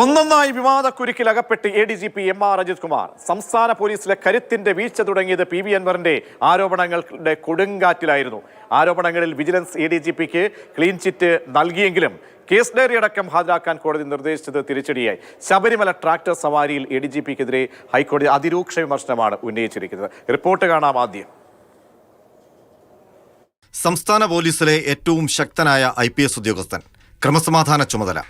ഒന്നൊന്നായി വിവാദക്കുരുക്കിൽ അകപ്പെട്ട് A D G P M R Ajith Kumar. സംസ്ഥാന പോലീസിലെ കരുത്തിന്റെ വീഴ്ച തുടങ്ങിയത് പി വി അൻവറിന്റെ ആരോപണങ്ങളുടെ കൊടുങ്കാറ്റിലായിരുന്നു. ആരോപണങ്ങളിൽ വിജിലൻസ് എ ഡി ജി പിക്ക് ക്ലീൻ ചിറ്റ് നൽകിയെങ്കിലും കേസ് ഡയറി അടക്കം ഹാജരാക്കാൻ കോടതി നിർദ്ദേശിച്ചത് തിരിച്ചടിയായി. ശബരിമല ട്രാക്ടർ സവാരിയിൽ എ ഡി ജി പിക്കെതിരെ ഹൈക്കോടതി അതിരൂക്ഷ വിമർശനമാണ് ഉന്നയിച്ചിരിക്കുന്നത്. റിപ്പോർട്ട് കാണാം ആദ്യം. സംസ്ഥാന പോലീസിലെ ഏറ്റവും ശക്തനായ ഐ ഉദ്യോഗസ്ഥൻ. ക്രമസമാധാന ചുമതല.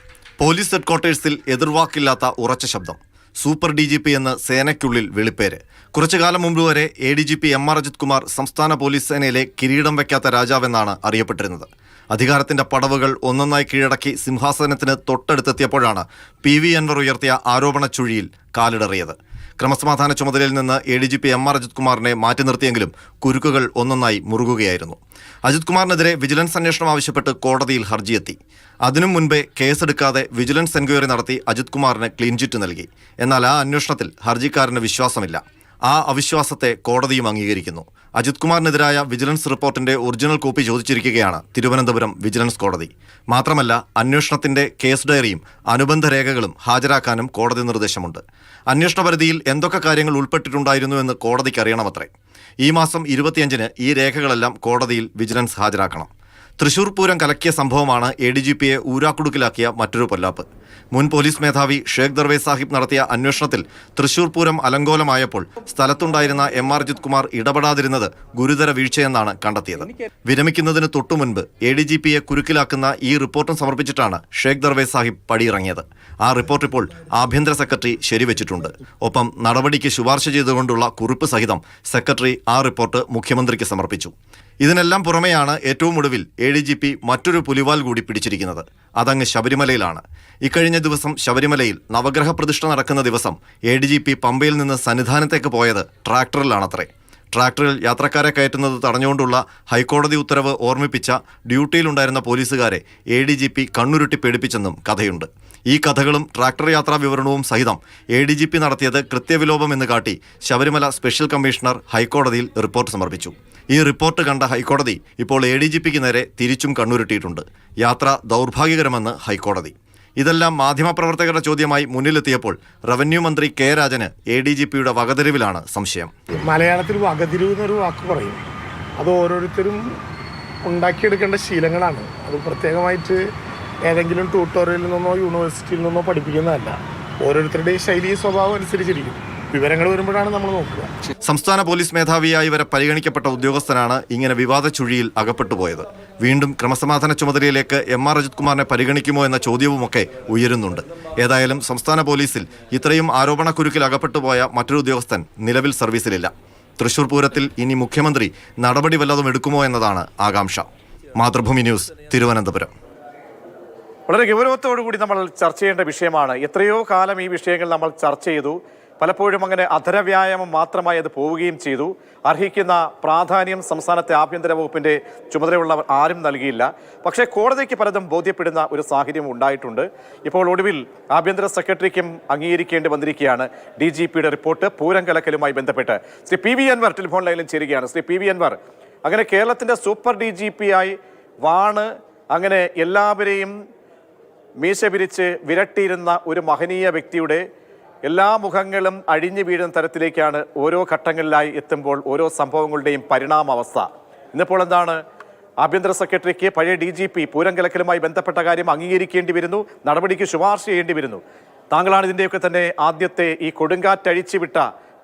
പോലീസ് ഹെഡ്ക്വാർട്ടേഴ്സിൽ എതിർവാക്കില്ലാത്ത ഉറച്ച ശബ്ദം. സൂപ്പർ ഡി ജി പി എന്ന് സേനയ്ക്കുള്ളിൽ വെളിപ്പേര്. കുറച്ചു കാലം മുമ്പ് വരെ A D G P M R Ajith Kumar സംസ്ഥാന പോലീസ് സേനയിലെ കിരീടം വയ്ക്കാത്ത രാജാവെന്നാണ് അറിയപ്പെട്ടിരുന്നത്. അധികാരത്തിന്റെ പടവുകൾ ഒന്നൊന്നായി കീഴടക്കി സിംഹാസനത്തിന് തൊട്ടടുത്തെത്തിയപ്പോഴാണ് പി വി അൻവർ ഉയർത്തിയ ആരോപണ ചുഴിയിൽ കാലിടറിയത്. ക്രമസമാധാന ചുമതലയിൽ നിന്ന് A D G P M R Ajith കുമാറിനെ മാറ്റി നിർത്തിയെങ്കിലും കുരുക്കുകൾ ഒന്നൊന്നായി മുറുകുകയായിരുന്നു. അജിത് കുമാറിനെതിരെ വിജിലൻസ് അന്വേഷണം ആവശ്യപ്പെട്ട് കോടതിയിൽ ഹർജിയെത്തി. അതിനു മുൻപേ കേസെടുക്കാതെ വിജിലൻസ് എൻക്വയറി നടത്തി അജിത് കുമാറിന് ക്ലീൻ ചിറ്റ് നൽകി. എന്നാൽ ആ അന്വേഷണത്തിൽ ഹർജിക്കാരന് വിശ്വാസമില്ല. ആ അവിശ്വാസത്തെ കോടതിയും അംഗീകരിക്കുന്നു. അജിത് കുമാറിനെതിരായ വിജിലൻസ് റിപ്പോർട്ടിന്റെ ഒറിജിനൽ കോപ്പി ചോദിച്ചിരിക്കുകയാണ് തിരുവനന്തപുരം വിജിലൻസ് കോടതി. മാത്രമല്ല അന്വേഷണത്തിന്റെ കേസ് ഡയറിയും അനുബന്ധ രേഖകളും ഹാജരാക്കാനും കോടതി നിർദ്ദേശമുണ്ട്. അന്വേഷണ പരിധിയിൽ എന്തൊക്കെ കാര്യങ്ങൾ ഉൾപ്പെട്ടിട്ടുണ്ടായിരുന്നു എന്ന് കോടതിക്ക് അറിയണമത്രേ. ഈ മാസം ഇരുപത്തിയഞ്ചിന് ഈ രേഖകളെല്ലാം കോടതിയിൽ വിജിലൻസ് ഹാജരാക്കണം. തൃശൂർ പൂരം കലക്കിയ സംഭവമാണ് എ ഡി ജി പിയെ ഊരാക്കുടുക്കിലാക്കിയ മറ്റൊരു പൊല്ലാപ്പ്. മുൻ പോലീസ് മേധാവി ഷേഖ് ദർവേ സാഹിബ് നടത്തിയ അന്വേഷണത്തിൽ തൃശൂർ പൂരം അലങ്കോലമായപ്പോൾ സ്ഥലത്തുണ്ടായിരുന്ന എം ആർ അജിത് കുമാർ ഇടപെടാതിരുന്നത് ഗുരുതര വീഴ്ചയെന്നാണ് കണ്ടെത്തിയത്. വിരമിക്കുന്നതിന് തൊട്ടുമുൻപ് എ ഡി ജി പിയെ കുരുക്കിലാക്കുന്ന ഈ റിപ്പോർട്ടും സമർപ്പിച്ചിട്ടാണ് ഷേഖ് ദർവേ സാഹിബ് പടിയിറങ്ങിയത്. ആ റിപ്പോർട്ട് ഇപ്പോൾ ആഭ്യന്തര സെക്രട്ടറി ശരിവെച്ചിട്ടുണ്ട്. ഒപ്പം നടപടിക്ക് ശുപാർശ ചെയ്തുകൊണ്ടുള്ള കുറിപ്പ് സഹിതം സെക്രട്ടറി ആ റിപ്പോർട്ട് മുഖ്യമന്ത്രിക്ക് സമർപ്പിച്ചു. ഇതിനെല്ലാം പുറമെയാണ് ഏറ്റവും ഒടുവിൽ എ ഡി ജി പി മറ്റൊരു പുലിവാൽ കൂടി പിടിച്ചിരിക്കുന്നത്. അതങ്ങ് ശബരിമലയിലാണ്. ഇക്കഴിഞ്ഞ ദിവസം ശബരിമലയിൽ നവഗ്രഹ പ്രതിഷ്ഠ നടക്കുന്ന ദിവസം എ ഡി ജി പി പമ്പയിൽ നിന്ന് സന്നിധാനത്തേക്ക് പോയത് ട്രാക്ടറിലാണത്രേ. ട്രാക്ടറിൽ യാത്രക്കാരെ കയറ്റുന്നത് തടഞ്ഞുകൊണ്ടുള്ള ഹൈക്കോടതി ഉത്തരവ് ഓർമ്മിപ്പിച്ച ഡ്യൂട്ടിയിലുണ്ടായിരുന്ന പോലീസുകാരെ എ ഡി ജി പി കണ്ണുരുട്ടി പേടിപ്പിച്ചെന്നും കഥയുണ്ട്. ഈ കഥകളും ട്രാക്ടർ യാത്രാ വിവരണവും സഹിതം എ ഡി ജി പി നടത്തിയത് കൃത്യവിലോപം എന്ന് കാട്ടി ശബരിമല സ്പെഷ്യൽ കമ്മീഷണർ ഹൈക്കോടതിയിൽ റിപ്പോർട്ട് സമർപ്പിച്ചു. ഈ റിപ്പോർട്ട് കണ്ട ഹൈക്കോടതി ഇപ്പോൾ എ ഡി ജി പിക്ക് നേരെ തിരിച്ചും കണ്ണുരുട്ടിയിട്ടുണ്ട് യാത്ര ദൗർഭാഗ്യകരമെന്ന് ഹൈക്കോടതി. ഇതെല്ലാം മാധ്യമപ്രവർത്തകരുടെ ചോദ്യമായി മുന്നിലെത്തിയപ്പോൾ റവന്യൂ മന്ത്രി കെ രാജന് എ ഡി ജി പിയുടെ വകതിരിവിലാണ് സംശയം. മലയാളത്തിൽ വകതിരിവ് എന്നൊരു വാക്ക് പറയും. അത് ഓരോരുത്തരും ഉണ്ടാക്കിയെടുക്കേണ്ട ശീലങ്ങളാണ്. അത് പ്രത്യേകമായിട്ട് ഏതെങ്കിലും ട്യൂട്ടോറിയലിൽ നിന്നോ യൂണിവേഴ്സിറ്റിയിൽ നിന്നോ പഠിപ്പിക്കുന്നതല്ല. ഓരോരുത്തരുടെയും ശൈലി സ്വഭാവം അനുസരിച്ചിരിക്കും. വിവരങ്ങൾ വരുമ്പോഴാണ് നമ്മൾ നോക്കുക. സംസ്ഥാന പോലീസ് മേധാവിയായി വരെ പരിഗണിക്കപ്പെട്ട ഉദ്യോഗസ്ഥനാണ് ഇങ്ങനെ വിവാദ ചുഴിയിൽ അകപ്പെട്ടു പോയത്. വീണ്ടും ക്രമസമാധാന ചുമതലയിലേക്ക് എം ആർ അജിത് കുമാറിനെ പരിഗണിക്കുമോ എന്ന ചോദ്യവുമൊക്കെ ഉയരുന്നുണ്ട്. ഏതായാലും സംസ്ഥാന പോലീസിൽ ഇത്രയും ആരോപണക്കുരുക്കിൽ അകപ്പെട്ടു പോയ മറ്റൊരു ഉദ്യോഗസ്ഥൻ നിലവിൽ സർവീസിലില്ല. തൃശൂർ പൂരത്തിൽ ഇനി മുഖ്യമന്ത്രി നടപടി വല്ലതും എടുക്കുമോ എന്നതാണ് ആകാംക്ഷ. മാതൃഭൂമി ന്യൂസ് തിരുവനന്തപുരം. വളരെ ഗൗരവത്തോടു കൂടി നമ്മൾ ചർച്ച ചെയ്യേണ്ട വിഷയമാണ്. എത്രയോ കാലം ഈ വിഷയങ്ങൾ നമ്മൾ ചർച്ച ചെയ്തു. പലപ്പോഴും അങ്ങനെ അധരവ്യായാമം മാത്രമായി അത് പോവുകയും ചെയ്തു. അർഹിക്കുന്ന പ്രാധാന്യം സംസ്ഥാനത്തെ ആഭ്യന്തര വകുപ്പിന്റെ ചുമതലയുള്ളവർ ആരും നൽകിയില്ല. പക്ഷേ കോടതിക്ക് പലതും ബോധ്യപ്പെടുന്ന ഒരു സാഹചര്യം ഉണ്ടായിട്ടുണ്ട്. ഇപ്പോൾ ഒടുവിൽ ആഭ്യന്തര സെക്രട്ടറിക്കും അംഗീകരിക്കേണ്ടി വന്നിരിക്കുകയാണ് ഡി ജി പിയുടെ റിപ്പോർട്ട് പൂരം കലക്കലുമായി ബന്ധപ്പെട്ട്. Shri P V Anvar telephone ലൈനിൽ ചേരുകയാണ്. ശ്രീ പി വി അൻവർ അങ്ങനെ കേരളത്തിന്റെ സൂപ്പർ ഡി ജി പി ആയി വാണ് അങ്ങനെ എല്ലാവരെയും മീശ പിരിച്ച് വിരട്ടിയിരുന്ന ഒരു മഹനീയ വ്യക്തിയുടെ എല്ലാ മുഖങ്ങളും അഴിഞ്ഞു വീഴുന്ന തരത്തിലേക്കാണ് ഓരോ ഘട്ടങ്ങളിലായി എത്തുമ്പോൾ ഓരോ സംഭവങ്ങളുടെയും പരിണാമാവസ്ഥ. ഇന്നിപ്പോൾ എന്താണ്? ആഭ്യന്തര സെക്രട്ടറിക്ക് പഴയ ഡി ജി പി പൂരം കലക്കലുമായി ബന്ധപ്പെട്ട കാര്യം അംഗീകരിക്കേണ്ടി വരുന്നു. നടപടിക്ക് ശുപാർശ ചെയ്യേണ്ടി വരുന്നു. താങ്കളാണ് ഇതിന്റെയൊക്കെ തന്നെ ആദ്യത്തെ ഈ കൊടുങ്കാറ്റഴിച്ചു വിട്ട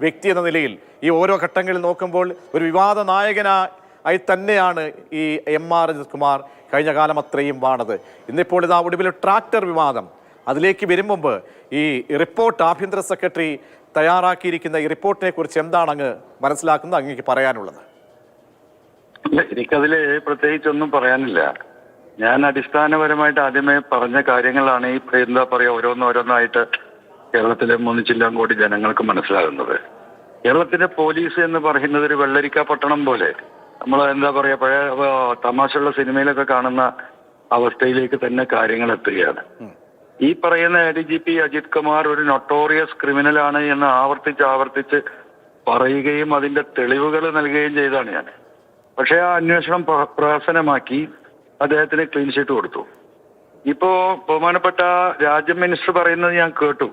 വ്യക്തി എന്ന നിലയിൽ ഈ ഓരോ ഘട്ടങ്ങളിൽ നോക്കുമ്പോൾ ഒരു വിവാദ നായകനായി തന്നെയാണ് ഈ എം ആർ അജിത് കുമാർ കഴിഞ്ഞ കാലം അത്രയും വാണത്. ഇന്നിപ്പോൾ ഇതാ ഒടുവിൽ ട്രാക്ടർ വിവാദം. അതിലേക്ക് വരും മുമ്പ് ഈ റിപ്പോർട്ട് ആഭ്യന്തര സെക്രട്ടറി തയ്യാറാക്കിയിരിക്കുന്ന ഈ റിപ്പോർട്ടിനെ കുറിച്ച് എന്താണ് അങ്ങ് മനസ്സിലാക്കുന്നത് അങ്ങേക്ക് പറയാനുള്ളത്? എനിക്കതിൽ പ്രത്യേകിച്ചൊന്നും പറയാനില്ല. ഞാൻ അടിസ്ഥാനപരമായിട്ട് ആദ്യമേ പറഞ്ഞ കാര്യങ്ങളാണ് ഈ എന്താ പറയാ ഓരോന്നോരോന്നായിട്ട് കേരളത്തിലെ മൂന്ന് ചില്ലാൻ കോടി ജനങ്ങൾക്ക് മനസ്സിലാകുന്നത്. കേരളത്തിലെ പോലീസ് എന്ന് പറയുന്നത് ഒരു വെള്ളരിക്ക പട്ടണം പോലെ. നമ്മൾ എന്താ പറയാ പഴയ തമാശയുള്ള സിനിമയിലൊക്കെ കാണുന്ന അവസ്ഥയിലേക്ക് തന്നെ കാര്യങ്ങൾ എത്തുകയാണ്. ഈ പറയുന്ന A D G P Ajith Kumar ഒരു നൊട്ടോറിയസ് ക്രിമിനൽ ആണ് എന്ന് ആവർത്തിച്ച് ആവർത്തിച്ച് പറയുകയും അതിന്റെ തെളിവുകൾ നൽകുകയും ചെയ്താണ് ഞാൻ. പക്ഷേ ആ അന്വേഷണം പ്ര- പ്രഹസനമാക്കി അദ്ദേഹത്തിന് ക്ലീൻ ഷീറ്റ് കൊടുത്തു. ഇപ്പോ ബഹുമാനപ്പെട്ട രാജ്യം മിനിസ്റ്റർ പറയുന്നത് ഞാൻ കേട്ടു.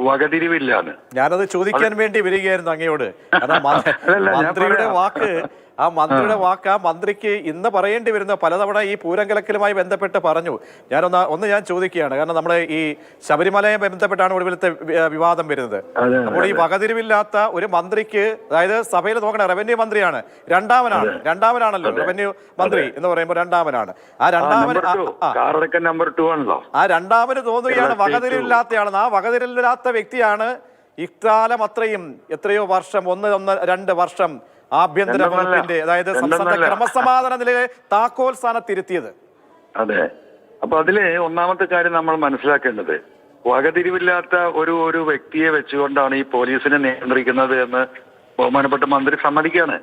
വകതിരിവില്ലാന്ന്. ഞാനത് ചോദിക്കാൻ വേണ്ടി വരികയായിരുന്നു അങ്ങയോട്. മന്ത്രിയുടെ വാക്ക് ആ മന്ത്രിയുടെ വാക്ക് ആ മന്ത്രിക്ക് ഇന്ന് പറയേണ്ടി വരുന്ന പലതവണ ഈ പൂരം കലക്കലുമായി ബന്ധപ്പെട്ട് പറഞ്ഞു. ഞാനൊന്ന് ഒന്ന് ഞാൻ ചോദിക്കുകയാണ്. കാരണം നമ്മുടെ ഈ ശബരിമലയെ ബന്ധപ്പെട്ടാണ് ഒടുവിലത്തെ വിവാദം വരുന്നത്. അപ്പോൾ ഈ വകതിരിവില്ലാത്ത ഒരു മന്ത്രിക്ക് അതായത് സഭയിൽ നോക്കണ റവന്യൂ മന്ത്രിയാണ്. രണ്ടാമനാണ്. രണ്ടാമനാണല്ലോ റവന്യൂ മന്ത്രി എന്ന് പറയുമ്പോൾ രണ്ടാമനാണ്. ആ രണ്ടാമൻ ആ- ടു നമ്പർ ടു ആണല്ലോ. ആ രണ്ടാമന് തോന്നുകയാണ് കേരള ആ വകതിരില്ലാത്ത വ്യക്തിയാണ് ഇക്കാലം അത്രയും എത്രയോ വർഷം ഒന്ന് ഒന്ന് രണ്ട് വർഷം ആഭ്യന്തര. വകുപ്പിന്റെ അതായത് സംസ്ഥാന ക്രമസമാധാന നില താക്കോൽ സ്ഥാനത്തിരുത്തിയത് അതെ. അപ്പൊ അതിൽ ഒന്നാമത്തെ കാര്യം നമ്മൾ മനസ്സിലാക്കേണ്ടത് വകതിരിവില്ലാത്ത ഒരു ഒരു വ്യക്തിയെ വെച്ചുകൊണ്ടാണ് ഈ പോലീസിനെ നിയന്ത്രിക്കുന്നത് എന്ന് ബഹുമാനപ്പെട്ട മന്ത്രി സമ്മതിക്കാണ്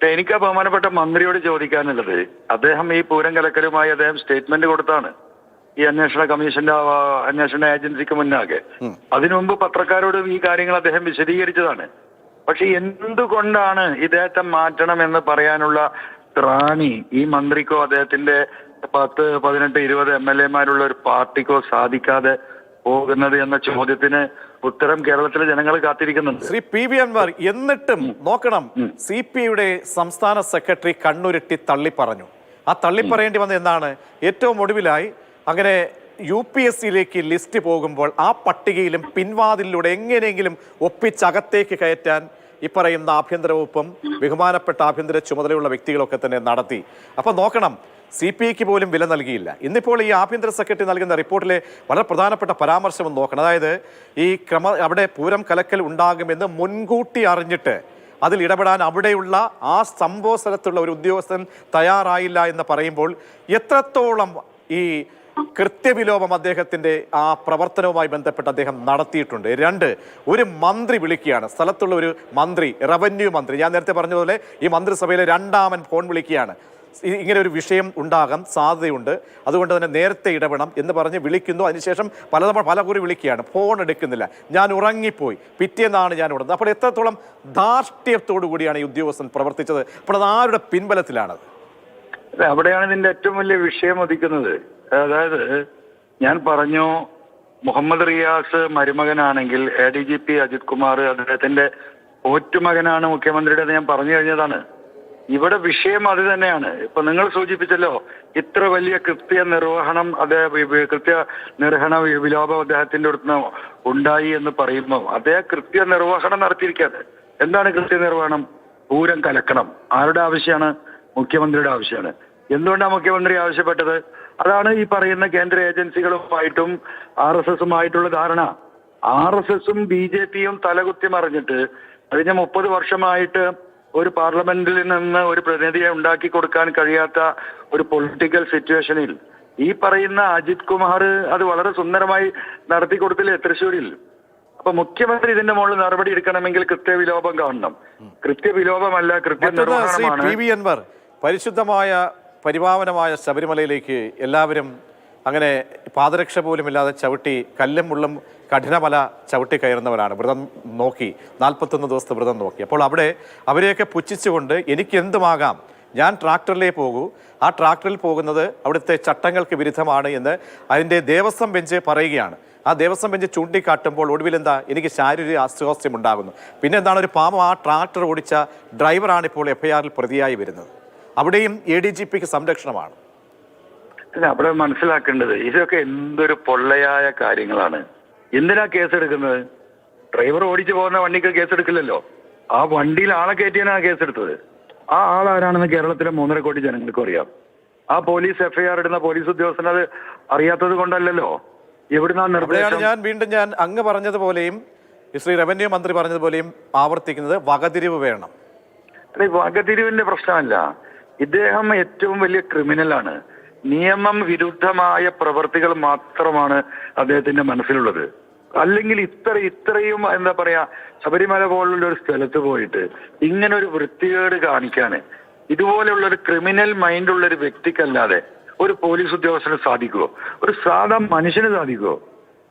പക്ഷെ എനിക്ക് ആ ബഹുമാനപ്പെട്ട മന്ത്രിയോട് ചോദിക്കാനുള്ളത് അദ്ദേഹം ഈ പൂരം കലക്കലുമായി അദ്ദേഹം സ്റ്റേറ്റ്മെന്റ് കൊടുത്താണ്. ഈ അന്വേഷണ കമ്മീഷന്റെ അന്വേഷണ ഏജൻസിക്ക് മുന്നാകെ. അതിനു മുമ്പ് പത്രക്കാരോട് ഈ കാര്യങ്ങൾ അദ്ദേഹം വിശദീകരിച്ചതാണ്. പക്ഷെ എന്തുകൊണ്ടാണ് ഇദ്ദേഹത്തെ മാറ്റണം എന്ന് പറയാനുള്ള ത്രാണി ഈ മന്ത്രിക്കോ അദ്ദേഹത്തിന്റെ പത്ത് പതിനെട്ട് ഇരുപത് എം എൽ എമാരുള്ള ഒരു പാർട്ടിക്കോ സാധിക്കാതെ പോകുന്നത് എന്ന ചോദ്യത്തിന് ഉത്തരം കേരളത്തിലെ ജനങ്ങൾ കാത്തിരിക്കുന്നുണ്ട്. ശ്രീ പി വി അൻവർ എന്നിട്ടും നോക്കണം സി പി ഐയുടെ സംസ്ഥാന സെക്രട്ടറി കണ്ണുരുട്ടി തള്ളി പറഞ്ഞു ആ തള്ളി പറയേണ്ടി വന്നത് എന്താണ്? ഏറ്റവും ഒടുവിലായി അങ്ങനെ യു പി എസ് സിയിലേക്ക് ലിസ്റ്റ് പോകുമ്പോൾ ആ പട്ടികയിലും പിൻവാതിലൂടെ എങ്ങനെയെങ്കിലും ഒപ്പിച്ചകത്തേക്ക് കയറ്റാൻ ഈ പറയുന്ന ആഭ്യന്തര വകുപ്പും ബഹുമാനപ്പെട്ട ആഭ്യന്തര ചുമതലയുള്ള വ്യക്തികളൊക്കെ തന്നെ നടത്തി. അപ്പൊ നോക്കണം സി പി ഐക്ക് പോലും വില നൽകിയില്ല. ഇന്നിപ്പോൾ ഈ ആഭ്യന്തര സെക്രട്ടറി നൽകുന്ന റിപ്പോർട്ടിലെ വളരെ പ്രധാനപ്പെട്ട പരാമർശം ഒന്ന് നോക്കണം. അതായത് ഈ ക്രമ അവിടെ പൂരം കലക്കൽ ഉണ്ടാകുമെന്ന് മുൻകൂട്ടി അറിഞ്ഞിട്ട് അതിൽ ഇടപെടാൻ അവിടെയുള്ള ആ സംഭവ സ്ഥലത്തുള്ള ഒരു ഉദ്യോഗസ്ഥൻ തയ്യാറായില്ല എന്ന് പറയുമ്പോൾ എത്രത്തോളം ഈ കൃത്യവിലോപം അദ്ദേഹത്തിന്റെ ആ പ്രവർത്തനവുമായി ബന്ധപ്പെട്ട് അദ്ദേഹം നടത്തിയിട്ടുണ്ട്. രണ്ട് ഒരു മന്ത്രി വിളിക്കുകയാണ്. സ്ഥലത്തുള്ള ഒരു മന്ത്രി റവന്യൂ മന്ത്രി. ഞാൻ നേരത്തെ പറഞ്ഞതുപോലെ ഈ മന്ത്രിസഭയിലെ രണ്ടാമൻ ഫോൺ വിളിക്കുകയാണ്. ഇങ്ങനെ ഒരു വിഷയം ഉണ്ടാകാൻ സാധ്യതയുണ്ട്. അതുകൊണ്ട് തന്നെ നേരത്തെ ഇടപെടണം എന്ന് പറഞ്ഞ് വിളിക്കുന്നു. അതിനുശേഷം പലതവണ പല കുറി വിളിക്കുകയാണ്. ഫോൺ എടുക്കുന്നില്ല. ഞാൻ ഉറങ്ങിപ്പോയി. പിറ്റേന്നാണ് ഞാൻ ഉടനെ അപ്പോൾ എത്രത്തോളം ധാർഷ്ട്യത്തോടു കൂടിയാണ് ഈ ഉദ്യോഗസ്ഥൻ പ്രവർത്തിച്ചത്? അപ്പോൾ അത് ആരുടെ പിൻബലത്തിലാണത് അവിടെയാണ് ഇതിന്റെ ഏറ്റവും വലിയ വിഷയം ഉദിക്കുന്നത്. അതായത് ഞാൻ പറഞ്ഞു Muhammad Riyas മരുമകനാണെങ്കിൽ A D G P Ajith Kumar അദ്ദേഹത്തിന്റെ ഒറ്റുമകനാണ് മുഖ്യമന്ത്രിയുടെ ഞാൻ പറഞ്ഞു കഴിഞ്ഞതാണ്. ഇവിടെ വിഷയം അത് തന്നെയാണ്. ഇപ്പൊ നിങ്ങൾ സൂചിപ്പിച്ചല്ലോ ഇത്ര വലിയ കൃത്യ നിർവഹണം അദ്ദേഹം കൃത്യ നിർവഹണ വിലോപം അദ്ദേഹത്തിന്റെ അടുത്ത് ഉണ്ടായി എന്ന് പറയുമ്പോൾ അദ്ദേഹം കൃത്യ നിർവഹണം നടത്തിയിരിക്കാതെ. എന്താണ് കൃത്യ നിർവഹണം? പൂരം കലക്കണം. ആരുടെ ആവശ്യമാണ്? മുഖ്യമന്ത്രിയുടെ ആവശ്യമാണ്. എന്തുകൊണ്ടാണ് മുഖ്യമന്ത്രി ആവശ്യപ്പെട്ടത്? അതാണ് ഈ പറയുന്ന കേന്ദ്ര ഏജൻസികളുമായിട്ടും ആർ എസ് എസുമായിട്ടുള്ള ധാരണ. ആർ എസ് എസും ബി ജെ പിയും തലകുത്തി മറിഞ്ഞിട്ട് കഴിഞ്ഞ മുപ്പത് വർഷമായിട്ട് ഒരു പാർലമെന്റിൽ നിന്ന് ഒരു പ്രതിനിധിയെ ഉണ്ടാക്കി കൊടുക്കാൻ കഴിയാത്ത ഒരു പൊളിറ്റിക്കൽ സിറ്റുവേഷനിൽ. ഈ പറയുന്ന അജിത് കുമാർ അത് വളരെ സുന്ദരമായി നടത്തി കൊടുത്തില്ലേ തൃശ്ശൂരിൽ? അപ്പൊ മുഖ്യമന്ത്രി ഇതിന്റെ മുകളിൽ നടപടി എടുക്കണമെങ്കിൽ കൃത്യവിലോപം കാണണം. കൃത്യവിലോപമല്ല കൃത്യ നിർവഹണമാണ് പരിശുദ്ധമായ പരിപാവനമായ ശബരിമലയിലേക്ക് എല്ലാവരും അങ്ങനെ പാദരക്ഷ പോലും ഇല്ലാതെ ചവിട്ടി കല്ലും മുള്ളും കഠിനമല ചവിട്ടി കയറുന്നവരാണ്. വ്രതം നോക്കി നാൽപ്പത്തൊന്ന് ദിവസത്തെ വ്രതം നോക്കി. അപ്പോൾ അവിടെ അവരെയൊക്കെ പുച്ഛിച്ചുകൊണ്ട് എനിക്ക് എന്തുമാകാം ഞാൻ ട്രാക്ടറിലേ പോകൂ. ആ ട്രാക്ടറിൽ പോകുന്നത് അവിടുത്തെ ചട്ടങ്ങൾക്ക് വിരുദ്ധമാണ് എന്ന് അതിന്റെ ദേവസ്വം ബെഞ്ച് പറയുകയാണ്. ആ ദേവസ്വം ബെഞ്ച് ചൂണ്ടിക്കാട്ടുമ്പോൾ ഒടുവിൽ എന്താ? എനിക്ക് ശാരീരിക അസ്വാസ്ഥ്യം ഉണ്ടാകുന്നു പിന്നെ എന്താണ് ഒരു പാമ ആ ട്രാക്ടർ ഓടിച്ച ഡ്രൈവറാണ് ഇപ്പോൾ എഫ്ഐആറിൽ പ്രതിയായി വരുന്നത്. അവിടെയും എ ഡി ജി പിക്ക് സംരക്ഷണമാണ്. അല്ല അവിടെ മനസ്സിലാക്കേണ്ടത് ഇതൊക്കെ എന്തൊരു പൊള്ളയായ കാര്യങ്ങളാണ്. എന്തിനാ കേസെടുക്കുന്നത്? ഡ്രൈവർ ഓടിച്ചു പോകുന്ന വണ്ടിക്ക് കേസെടുക്കില്ലല്ലോ. ആ വണ്ടിയിൽ ആളെ കയറ്റിയാണ് കേസെടുത്തത്. ആ ആളാരാണെന്ന് കേരളത്തിലെ മൂന്നര കോടി ജനങ്ങൾക്കും അറിയാം. ആ പോലീസ് എഫ്ഐആർ ഇടുന്ന പോലീസ് ഉദ്യോഗസ്ഥൻ അത് അറിയാത്തത് കൊണ്ടല്ലല്ലോ. എവിടുന്നാ നിർദ്ദേശം? ഞാൻ വീണ്ടും ഞാൻ അങ്ങ് പറഞ്ഞതുപോലെയും ശ്രീ റവന്യൂ മന്ത്രി പറഞ്ഞതുപോലെയും ആവർത്തിക്കുന്നത് വകതിരിവ് വേണം. വകതിരിവിന്റെ പ്രശ്നമല്ല. ഇദ്ദേഹം ഏറ്റവും വലിയ ക്രിമിനലാണ് നിയമം വിരുദ്ധമായ പ്രവർത്തികൾ മാത്രമാണ് അദ്ദേഹത്തിന്റെ മനസ്സിലുള്ളത്. അല്ലെങ്കിൽ ഇത്ര ഇത്രയും എന്താ പറയാ ശബരിമല പോലുള്ള ഒരു സ്ഥലത്ത് പോയിട്ട് ഇങ്ങനെ ഒരു വൃത്തികേട് കാണിക്കാന് ഇതുപോലെയുള്ള ഒരു ക്രിമിനൽ മൈൻഡ് ഉള്ള ഒരു വ്യക്തിക്കല്ലാതെ ഒരു പോലീസ് ഉദ്യോഗസ്ഥന് സാധിക്കുമോ ഒരു സാധാ മനുഷ്യന് സാധിക്കുമോ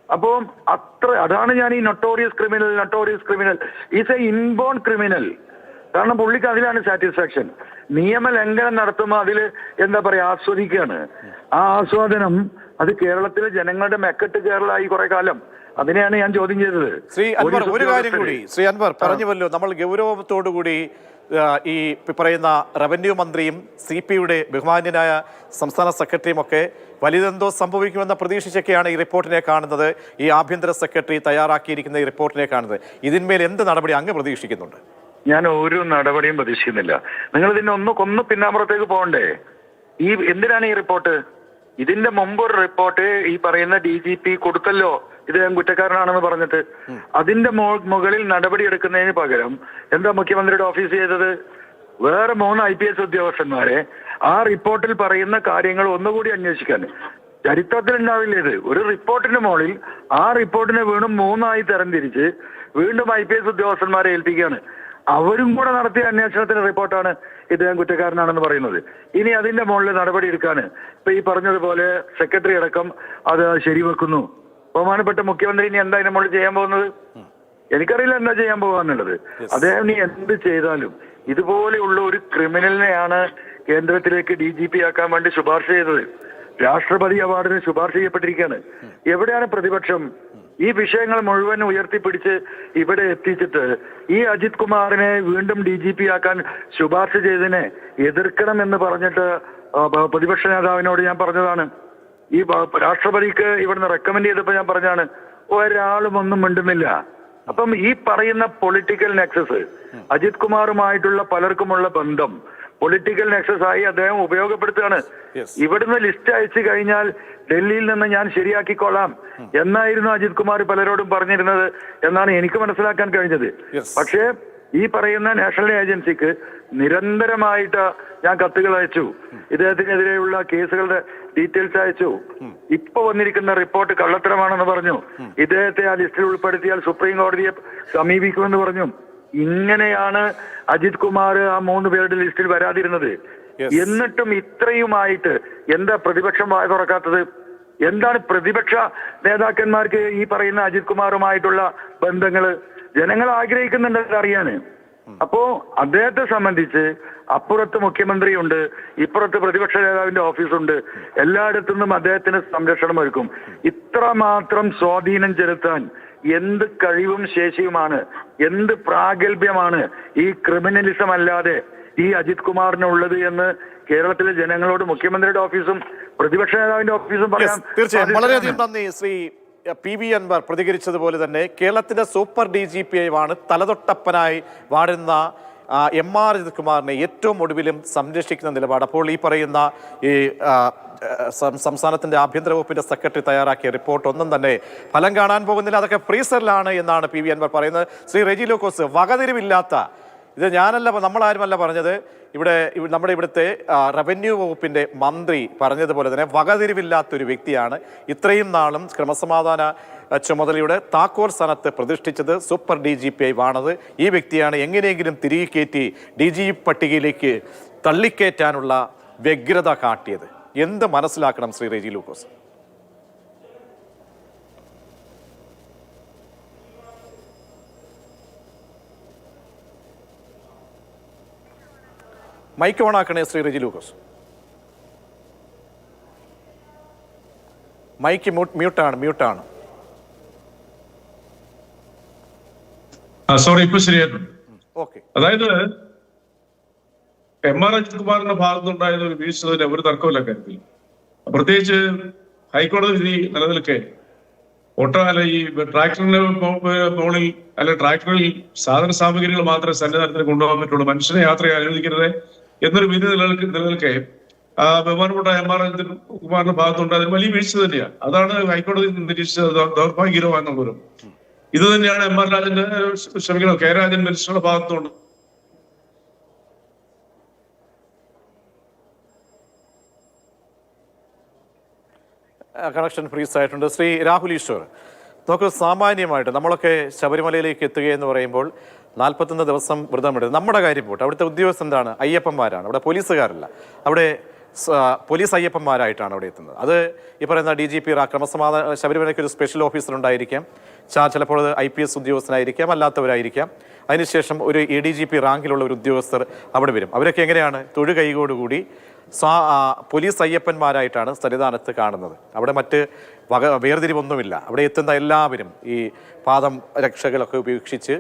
അപ്പോൾ അത്ര അതാണ് ഞാൻ ഈ notorious criminal notorious criminal is a inborn criminal കാരണം പുള്ളിക്ക് അതിലാണ് സാറ്റിസ്ഫാക്ഷൻ നിയമലംഘനം നടത്തുമ്പോൾ അതിൽ എന്താ പറയാ ആസ്വദിക്കുകയാണ് ആ ആസ്വാദനം അത് കേരളത്തിലെ ജനങ്ങളുടെ മെക്കെട്ട് കേരളമായി കുറെ കാലം. അതിനെയാണ് ഞാൻ ചോദ്യം ചെയ്തത്. ശ്രീ അൻവർ ഒരു കാര്യം കൂടി. ശ്രീ അൻവർ പറഞ്ഞുവല്ലോ നമ്മൾ ഗൗരവത്തോടു കൂടി ഈ പറയുന്ന റവന്യൂ മന്ത്രിയും സി പിയുടെ ബഹുമാന്യനായ സംസ്ഥാന സെക്രട്ടറിയും ഒക്കെ വലിയതെന്തോ സംഭവിക്കുമെന്ന പ്രതീക്ഷിച്ചൊക്കെയാണ് ഈ റിപ്പോർട്ടിനെ കാണുന്നത്. ഈ ആഭ്യന്തര സെക്രട്ടറി തയ്യാറാക്കിയിരിക്കുന്ന ഈ റിപ്പോർട്ടിനെ കാണുന്നത്. ഇതിന്മേൽ എന്ത് നടപടി അങ്ങ് പ്രതീക്ഷിക്കുന്നുണ്ട്? ഞാൻ ഒരു നടപടിയും പ്രതീക്ഷിക്കുന്നില്ല. നിങ്ങൾ ഇതിനെ ഒന്ന് കൊന്ന് പിന്നാമ്പുറത്തേക്ക് പോകണ്ടേ? ഈ എന്തിനാണ് ഈ റിപ്പോർട്ട്? ഇതിന്റെ മുമ്പ് ഒരു റിപ്പോർട്ട് ഈ പറയുന്ന ഡി ജി പി കൊടുത്തല്ലോ ഇദ്ദേഹം കുറ്റക്കാരനാണെന്ന് പറഞ്ഞിട്ട്. അതിന്റെ മുകളിൽ നടപടി എടുക്കുന്നതിന് പകരം എന്താ മുഖ്യമന്ത്രിയുടെ ഓഫീസ് ചെയ്തത്? വേറെ മൂന്ന് ഐ പി എസ് ഉദ്യോഗസ്ഥന്മാരെ ആ റിപ്പോർട്ടിൽ പറയുന്ന കാര്യങ്ങൾ ഒന്നുകൂടി അന്വേഷിക്കാൻ. ചരിത്രത്തിൽ ഉണ്ടാവില്ല ഇത്. ഒരു റിപ്പോർട്ടിന് മുകളിൽ ആ റിപ്പോർട്ടിനെ വീണ്ടും മൂന്നായി തരംതിരിച്ച് വീണ്ടും ഐ പി എസ് ഉദ്യോഗസ്ഥന്മാരെ ഏൽപ്പിക്കുകയാണ്. അവരും കൂടെ നടത്തിയ അന്വേഷണത്തിന്റെ റിപ്പോർട്ടാണ് ഇദ്ദേഹം കുറ്റക്കാരനാണെന്ന് പറയുന്നത്. ഇനി അതിന്റെ മുകളിൽ നടപടി എടുക്കാൻ ഇപ്പൊ ഈ പറഞ്ഞതുപോലെ സെക്രട്ടറി അടക്കം അത് ശരിവെക്കുന്നു. ബഹുമാനപ്പെട്ട മുഖ്യമന്ത്രി ഇനി എന്താ ഇതിന്റെ മുകളിൽ ചെയ്യാൻ പോകുന്നത്? എനിക്കറിയില്ല എന്താ ചെയ്യാൻ പോകാന്നുള്ളത്. അദ്ദേഹം ഇനി എന്ത് ചെയ്താലും ഇതുപോലെയുള്ള ഒരു ക്രിമിനലിനെയാണ് കേന്ദ്രത്തിലേക്ക് ഡി ജി പി ആക്കാൻ വേണ്ടി ശുപാർശ ചെയ്തത്. രാഷ്ട്രപതി അവാർഡിന് ശുപാർശ ചെയ്യപ്പെട്ടിരിക്കുകയാണ്. എവിടെയാണ് പ്രതിപക്ഷം ഈ വിഷയങ്ങൾ മുഴുവൻ ഉയർത്തിപ്പിടിച്ച് ഇവിടെ എത്തിച്ചിട്ട് ഈ അജിത് കുമാറിനെ വീണ്ടും ഡി ജി പി ആക്കാൻ ശുപാർശ ചെയ്തതിനെ എതിർക്കണം എന്ന് പറഞ്ഞിട്ട് പ്രതിപക്ഷ നേതാവിനോട് ഞാൻ പറഞ്ഞതാണ്. ഈ രാഷ്ട്രപതിക്ക് ഇവിടുന്ന് റെക്കമെൻഡ് ചെയ്തപ്പോ ഞാൻ പറഞ്ഞാണ് ഒരാളും ഒന്നും മിണ്ടുന്നില്ല. അപ്പം ഈ പറയുന്ന പൊളിറ്റിക്കൽ നെക്സസ് അജിത് കുമാറുമായിട്ടുള്ള പലർക്കുമുള്ള ബന്ധം പൊളിറ്റിക്കൽ നെക്സസ് ആയി അദ്ദേഹം ഉപയോഗപ്പെടുത്തുകയാണ്. ഇവിടുന്ന് ലിസ്റ്റ് അയച്ചു കഴിഞ്ഞാൽ ഡൽഹിയിൽ നിന്ന് ഞാൻ ശരിയാക്കിക്കൊള്ളാം എന്നായിരുന്നു അജിത് കുമാർ പലരോടും പറഞ്ഞിരുന്നത് എന്നാണ് എനിക്ക് മനസ്സിലാക്കാൻ കഴിഞ്ഞത്. പക്ഷേ ഈ പറയുന്ന നാഷണൽ ഏജൻസിക്ക് നിരന്തരമായിട്ട് ഞാൻ കത്തുകൾ അയച്ചു. ഇദ്ദേഹത്തിനെതിരെയുള്ള കേസുകളുടെ ഡീറ്റെയിൽസ് അയച്ചു. ഇപ്പൊ വന്നിരിക്കുന്ന റിപ്പോർട്ട് കള്ളത്തരമാണെന്ന് പറഞ്ഞു. ഇദ്ദേഹത്തെ ആ ലിസ്റ്റിൽ ഉൾപ്പെടുത്തിയാൽ സുപ്രീം കോടതിയെ സമീപിക്കുമെന്ന് പറഞ്ഞു. ഇങ്ങനെയാണ് അജിത് കുമാർ ആ മൂന്ന് പേരുടെ ലിസ്റ്റിൽ വരാതിരുന്നത്. എന്നിട്ടും ഇത്രയുമായിട്ട് എന്താ പ്രതിപക്ഷം വായ തുറക്കാത്തത്? എന്താണ് പ്രതിപക്ഷ നേതാക്കന്മാർക്ക് ഈ പറയുന്ന അജിത് കുമാറുമായിട്ടുള്ള ബന്ധങ്ങൾ? ജനങ്ങൾ ആഗ്രഹിക്കുന്നുണ്ടെന്ന് അറിയാന് അപ്പോ അദ്ദേഹത്തെ സംബന്ധിച്ച് അപ്പുറത്ത് മുഖ്യമന്ത്രിയുണ്ട് ഇപ്പുറത്ത് പ്രതിപക്ഷ നേതാവിന്റെ ഓഫീസുണ്ട്. എല്ലായിടത്തു നിന്നും അദ്ദേഹത്തിന് സംരക്ഷണം ഒരുക്കും. ഇത്രമാത്രം സ്വാധീനം ചെലുത്താൻ എന്ത് കഴിവും ശേഷിയുമാണ് എന്ത് പ്രാഗൽഭ്യമാണ് ഈ ക്രിമിനലിസം അല്ലാതെ ഈ അജിത് കുമാറിനുള്ളത് എന്ന് കേരളത്തിലെ ജനങ്ങളോട് മുഖ്യമന്ത്രിയുടെ ഓഫീസും പ്രതിപക്ഷ നേതാവിന്റെ ഓഫീസും പറയാം തീർച്ചയായും. വളരെയധികം നന്ദി ശ്രീ പി വി അൻവർ പ്രതികരിച്ചതുപോലെ തന്നെ കേരളത്തിന്റെ സൂപ്പർ ഡി ജി പി ആണ് തലതൊട്ടപ്പനായി വാടുന്ന എം ആർ അജിത് കുമാറിനെ ഏറ്റവും ഒടുവിലും സംരക്ഷിക്കുന്ന നിലപാട്. അപ്പോൾ ഈ പറയുന്ന ഈ സംസ്ഥാനത്തിന്റെ ആഭ്യന്തര വകുപ്പിന്റെ സെക്രട്ടറി തയ്യാറാക്കിയ റിപ്പോർട്ട് ഒന്നും തന്നെ ഫലം കാണാൻ പോകുന്നില്ല. അതൊക്കെ ഫ്രീസറിലാണ് എന്നാണ് പി വി അൻവർ പറയുന്നത്. ശ്രീ റെജി ലോക്കോസ് വകതിരിവില്ലാത്ത ഇത് ഞാനല്ല നമ്മളാരുമല്ല പറഞ്ഞത്. ഇവിടെ നമ്മുടെ ഇവിടുത്തെ റവന്യൂ വകുപ്പിന്റെ മന്ത്രി പറഞ്ഞതുപോലെ തന്നെ വകതിരിവില്ലാത്തൊരു വ്യക്തിയാണ്. ഇത്രയും നാളും ക്രമസമാധാന ചുമതലയുടെ താക്കോൽ സ്ഥാനത്ത് പ്രതിഷ്ഠിച്ചത് സൂപ്പർ ഡി ജി പി ആയി വാണത് ഈ വ്യക്തിയാണ് എങ്ങനെയെങ്കിലും തിരികെ കയറ്റി ഡി ജി പട്ടികയിലേക്ക് തള്ളിക്കയറ്റാനുള്ള വ്യഗ്രത കാട്ടിയത്. എന്ത് മനസ്സിലാക്കണം ശ്രീ റെജി ലൂക്കോസ്? മൈക്ക് ഓണാക്കണേ ശ്രീ റെജി ലൂക്കോസ്. മൈക്ക് മ്യൂട്ട് മ്യൂട്ടാണ് മ്യൂട്ടാണ്. സോറി ഇപ്പൊ ശരിയായിട്ടുണ്ട്. അതായത് എം ആർ അജിത് കുമാറിന്റെ ഭാഗത്തുണ്ടായിരുന്ന ഒരു വീഴ്ചതിന് ഒരു തർക്കമില്ല കാര്യത്തിൽ. പ്രത്യേകിച്ച് ഹൈക്കോടതി വിധി നിലനിൽക്കെ ഓട്ടോ അല്ല ഈ ട്രാക്ടറിന് മുകളിൽ അല്ല ട്രാക്ടറിൽ സാധന സാമഗ്രികൾ മാത്രമേ സന്നിധാനത്തിന് കൊണ്ടുപോകാൻ പറ്റുള്ളൂ. മനുഷ്യനെ യാത്ര അനുവദിക്കരുത് എന്നൊരു വിധി നിലനിൽക്കെ നിലനിൽക്കെ ആ ബഹുമാനപ്പെട്ട എം ആർ അജിത് കുമാറിന്റെ ഭാഗത്തുണ്ടായത് വലിയ വീഴ്ച തന്നെയാണ്. അതാണ് ഹൈക്കോടതി നിരീക്ഷിച്ചത് ദൗ- ദൗർഭാഗ്യകരമാണെന്നുള്ളതും ഇത് തന്നെയാണ് എം ആർ രാജന്റെ ക്ഷമിക്കണം കെ രാജൻ മിനിസ്റ്ററുടെ ഭാഗത്തുണ്ട് കണക്ഷൻ ഫ്രീസ് ആയിട്ടുണ്ട്. ശ്രീ രാഹുൽ ഈശ്വർ നമുക്ക് സാമാന്യമായിട്ട് നമ്മളൊക്കെ ശബരിമലയിലേക്ക് എത്തുകയെന്ന് പറയുമ്പോൾ നാൽപ്പത്തൊന്ന് ദിവസം വ്രതമെടുത്ത് നമ്മുടെ കാര്യം പോട്ടെ. അവിടുത്തെ ഉദ്യോഗസ്ഥ എന്താണ്? അയ്യപ്പന്മാരാണ്. അവിടെ പോലീസുകാരല്ല. അവിടെ പോലീസ് അയ്യപ്പന്മാരായിട്ടാണ് അവിടെ എത്തുന്നത്. അത് ഈ പറയുന്ന ഡി ജി പി അക്രമസമാധാന ശബരിമലയ്ക്ക് ഒരു സ്പെഷ്യൽ ഓഫീസർ ഉണ്ടായിരിക്കാം. ചാ ചിലപ്പോൾ ഐ പി എസ് ഉദ്യോഗസ്ഥനായിരിക്കാം അല്ലാത്തവരായിരിക്കാം. അതിനുശേഷം ഒരു എ ഡി ജി പി റാങ്കിലുള്ള ഒരു ഉദ്യോഗസ്ഥർ അവിടെ വരും. അവരൊക്കെ എങ്ങനെയാണ്? തൊഴു കൈകോടുകൂടി സ്വാ പോലീസ് അയ്യപ്പന്മാരായിട്ടാണ് സന്നിധാനത്ത് കാണുന്നത്. അവിടെ മറ്റ് വക വേർതിരിവൊന്നുമില്ല. അവിടെ എത്തുന്ന എല്ലാവരും ഈ പാദം രക്ഷകളൊക്കെ ഉപേക്ഷിച്ച്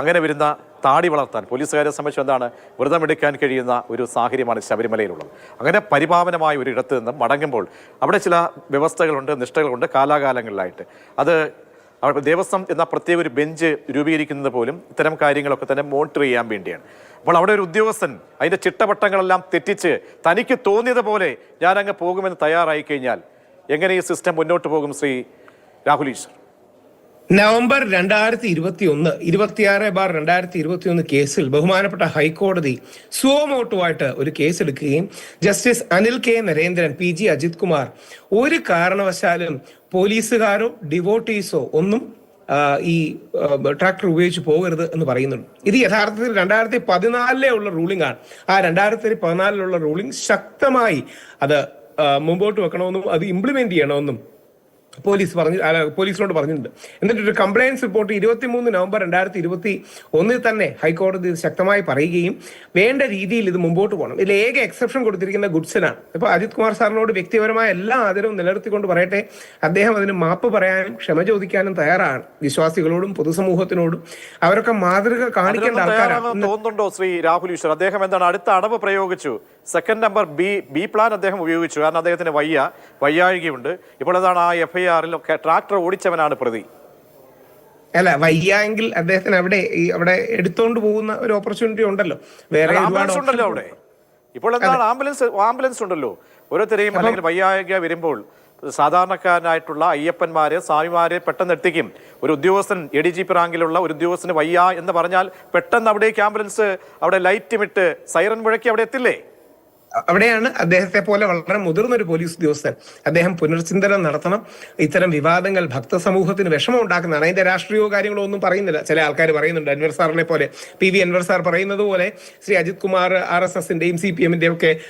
അങ്ങനെ വരുന്ന താടി വളർത്താൻ പോലീസുകാരെ സംബന്ധിച്ച് എന്താണ് വ്രതമെടുക്കാൻ കഴിയുന്ന ഒരു സാഹചര്യമാണ് ശബരിമലയിലുള്ളത്. അങ്ങനെ പരിപാവനമായ ഒരു ഇടത്ത് നിന്ന് മടങ്ങുമ്പോൾ അവിടെ ചില വ്യവസ്ഥകളുണ്ട് നിഷ്ഠകളുണ്ട് കാലാകാലങ്ങളിലായിട്ട്. അത് ദേവസ്വം എന്ന പ്രത്യേക ഒരു ബെഞ്ച് രൂപീകരിക്കുന്നത് പോലും ഇത്തരം കാര്യങ്ങളൊക്കെ തന്നെ മോണിറ്റർ ചെയ്യാൻ വേണ്ടിയാണ്. അപ്പോൾ അവിടെ ഒരു ഉദ്യോഗസ്ഥൻ അതിന്റെ ചിട്ടവട്ടങ്ങളെല്ലാം തെറ്റിച്ച് തനിക്ക് തോന്നിയതുപോലെ ഞാൻ അങ്ങ് പോകുമെന്ന് തയ്യാറായി കഴിഞ്ഞാൽ എങ്ങനെ ഈ സിസ്റ്റം മുന്നോട്ട് പോകും ശ്രീ രാഹുൽ ഈശ്വർ? നവംബർ രണ്ടായിരത്തി ഇരുപത്തി ഒന്ന് ഇരുപത്തിയാറ് ബാർ രണ്ടായിരത്തി ഇരുപത്തി ഒന്ന് കേസിൽ ബഹുമാനപ്പെട്ട ഹൈക്കോടതി സുവമോട്ടുമായിട്ട് ഒരു കേസ് എടുക്കുകയും justice Anil K Narendran P G Ajith Kumar ഒരു കാരണവശാലും പോലീസുകാരോ ഡിവോട്ടീസോ ഒന്നും ഈ ട്രാക്ടർ ഉപയോഗിച്ച് പോകരുത് എന്ന് പറയുന്നുണ്ട്. ഇത് യഥാർത്ഥത്തിൽ രണ്ടായിരത്തി പതിനാലിലെ ഉള്ള റൂളിംഗ് ആണ്. ആ രണ്ടായിരത്തി പതിനാലിലുള്ള റൂളിംഗ് ശക്തമായി അത് മുമ്പോട്ട് വെക്കണമെന്നും അത് ഇംപ്ലിമെന്റ് ചെയ്യണമെന്നും പോലീസ് പറഞ്ഞു പോലീസിനോട് പറഞ്ഞിട്ടുണ്ട്. എന്നിട്ട് ഒരു കംപ്ലയൻസ് റിപ്പോർട്ട് ഇരുപത്തി മൂന്ന് നവംബർ രണ്ടായിരത്തി ഇരുപത്തി ഒന്നിൽ തന്നെ ഹൈക്കോടതി ഇത് ശക്തമായി പറയുകയും വേണ്ട രീതിയിൽ ഇത് മുമ്പോട്ട് പോകണം. ഇതിൽ ഏക എക്സെപ്ഷൻ കൊടുത്തിരിക്കുന്ന ഗുഡ്സനാണ്. ഇപ്പോൾ അജിത് കുമാർ സാറിനോട് വ്യക്തിപരമായ എല്ലാ ആദരവും നിലനിർത്തിക്കൊണ്ട് പറയട്ടെ. അദ്ദേഹം അതിന് മാപ്പ് പറയാനും ക്ഷമ ചോദിക്കാനും തയ്യാറാണ്. വിശ്വാസികളോടും പൊതുസമൂഹത്തിനോടും. അവരൊക്കെ മാതൃക കാണിക്കേണ്ട ആൾക്കാരാണ്. തോന്നുന്നുണ്ടോ ശ്രീ രാഹുൽ ഈശ്വർ? അദ്ദേഹം എന്താണ് അടുത്ത അടവ് പ്രയോഗിച്ചു? Second number B B plan അദ്ദേഹം ഉപയോഗിച്ചു. കാരണം അദ്ദേഹത്തിന് വയ്യ വയ്യാഴികയുണ്ട്. ഇപ്പോൾ അതാണ് ആ എഫ് ഐ ആറിൽ ട്രാക്ടർ ഓടിച്ചവനാണ് പ്രതി. അല്ല വയ്യായെങ്കിൽ അദ്ദേഹത്തിന് അവിടെ ഈ അവിടെ എടുത്തോണ്ട് പോകുന്ന ഒരു ഓപ്പർച്യൂണിറ്റി ഉണ്ടല്ലോ. വേറെ ആംബുലൻസ് ഉണ്ടല്ലോ അവിടെ. ഇപ്പോൾ എന്താണ്? ആംബുലൻസ് ആംബുലൻസ് ഉണ്ടല്ലോ. ഓരോരുത്തരെയും അല്ലെങ്കിൽ വയ്യായിക വരുമ്പോൾ സാധാരണക്കാരനായിട്ടുള്ള അയ്യപ്പന്മാരെ സ്വാമിമാരെ പെട്ടെന്ന് എത്തിക്കും. ഒരു ഉദ്യോഗസ്ഥൻ എ ഡി ജി പി റാങ്കിലുള്ള ഒരു ഉദ്യോഗസ്ഥന് വയ്യ എന്ന് പറഞ്ഞാൽ പെട്ടെന്ന് അവിടേക്ക് ആംബുലൻസ് അവിടെ ലൈറ്റ് വിട്ട് സൈറൻ മുഴക്കി അവിടെ എത്തില്ലേ? അവിടെയാണ് അദ്ദേഹത്തെ പോലെ വളരെ മുതിർന്ന ഒരു പോലീസ് ഉദ്യോഗസ്ഥൻ അദ്ദേഹം പുനർചിന്തനം നടത്തണം. ഇത്തരം വിവാദങ്ങൾ ഭക്തസമൂഹത്തിന് വിഷമം ഉണ്ടാക്കുന്നതാണ്. അതിന്റെ രാഷ്ട്രീയവും കാര്യങ്ങളോ ഒന്നും പറയുന്നില്ല. ചില ആൾക്കാർ പറയുന്നുണ്ട് അൻവർ സാറിനെ പോലെ. പി വി അൻവർ സാർ പറയുന്നത് പോലെ ശ്രീ അജിത് കുമാർ ആർ എസ് എസിന്റെയും സി പി എമ്മിന്റെയും ഒക്കെ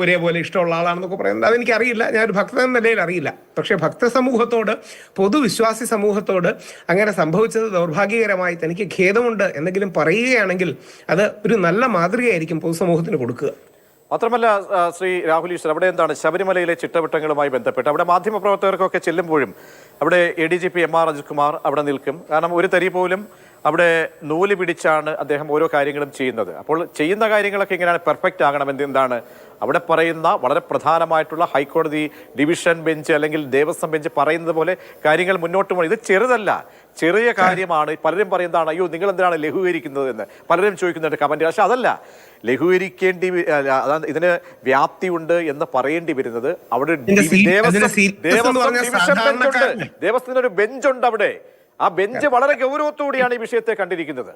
ഒരേപോലെ ഇഷ്ടമുള്ള ആളാണെന്നൊക്കെ പറയുന്നത് അതെനിക്ക് അറിയില്ല. ഞാൻ ഒരു ഭക്തൻ എന്ന നിലയിൽ അറിയില്ല. പക്ഷേ ഭക്തസമൂഹത്തോട് പൊതുവിശ്വാസി സമൂഹത്തോട് അങ്ങനെ സംഭവിച്ചത് ദൗർഭാഗ്യകരമായി തനിക്ക് ഖേദമുണ്ട് എന്തെങ്കിലും പറയുകയാണെങ്കിൽ അത് ഒരു നല്ല മാതൃകയായിരിക്കും പൊതുസമൂഹത്തിന് കൊടുക്കുക. മാത്രമല്ല ശ്രീ രാഹുൽ ഈശ്വർ അവിടെ എന്താണ് ശബരിമലയിലെ ചിട്ടവട്ടങ്ങളുമായി ബന്ധപ്പെട്ട്? അവിടെ മാധ്യമപ്രവർത്തകർക്കൊക്കെ ചെല്ലുമ്പോഴും അവിടെ A D G P M R Ajith Kumar അവിടെ നിൽക്കും. കാരണം ഒരു തരി പോലും അവിടെ നൂൽ പിടിച്ചാണ് അദ്ദേഹം ഓരോ കാര്യങ്ങളും ചെയ്യുന്നത്. അപ്പോൾ ചെയ്യുന്ന കാര്യങ്ങളൊക്കെ ഇങ്ങനെയാണ് പെർഫെക്റ്റ് ആകണമെന്ന് എന്താണ് അവിടെ പറയുന്ന വളരെ പ്രധാനമായിട്ടുള്ള ഹൈക്കോടതി ഡിവിഷൻ ബെഞ്ച് അല്ലെങ്കിൽ ദേവസ്വം ബെഞ്ച് പറയുന്നത് പോലെ കാര്യങ്ങൾ മുന്നോട്ട് പോകണം ഇത് ചെറുതല്ല. ചെറിയ കാര്യമാണ്. പലരും പറയുന്നതാണ് അയ്യോ നിങ്ങൾ എന്തിനാണ് ലഘൂകരിക്കുന്നത് എന്ന് പലരും ചോദിക്കുന്നുണ്ട് കമന്റ്. പക്ഷെ അതല്ല. ലഘൂകരിക്കേണ്ടി അതാ ഇതിന് വ്യാപ്തി ഉണ്ട് വ്യാപ്തിയുണ്ട് എന്ന് പറയേണ്ടി വരുന്നത് അവിടെ ദേവസ്വം ഒരു ബെഞ്ചുണ്ട് അവിടെ. ആ ബെഞ്ച് വളരെ ഗൗരവത്തോടെയാണ് ഈ വിഷയത്തെ കണ്ടിരിക്കുന്നത്.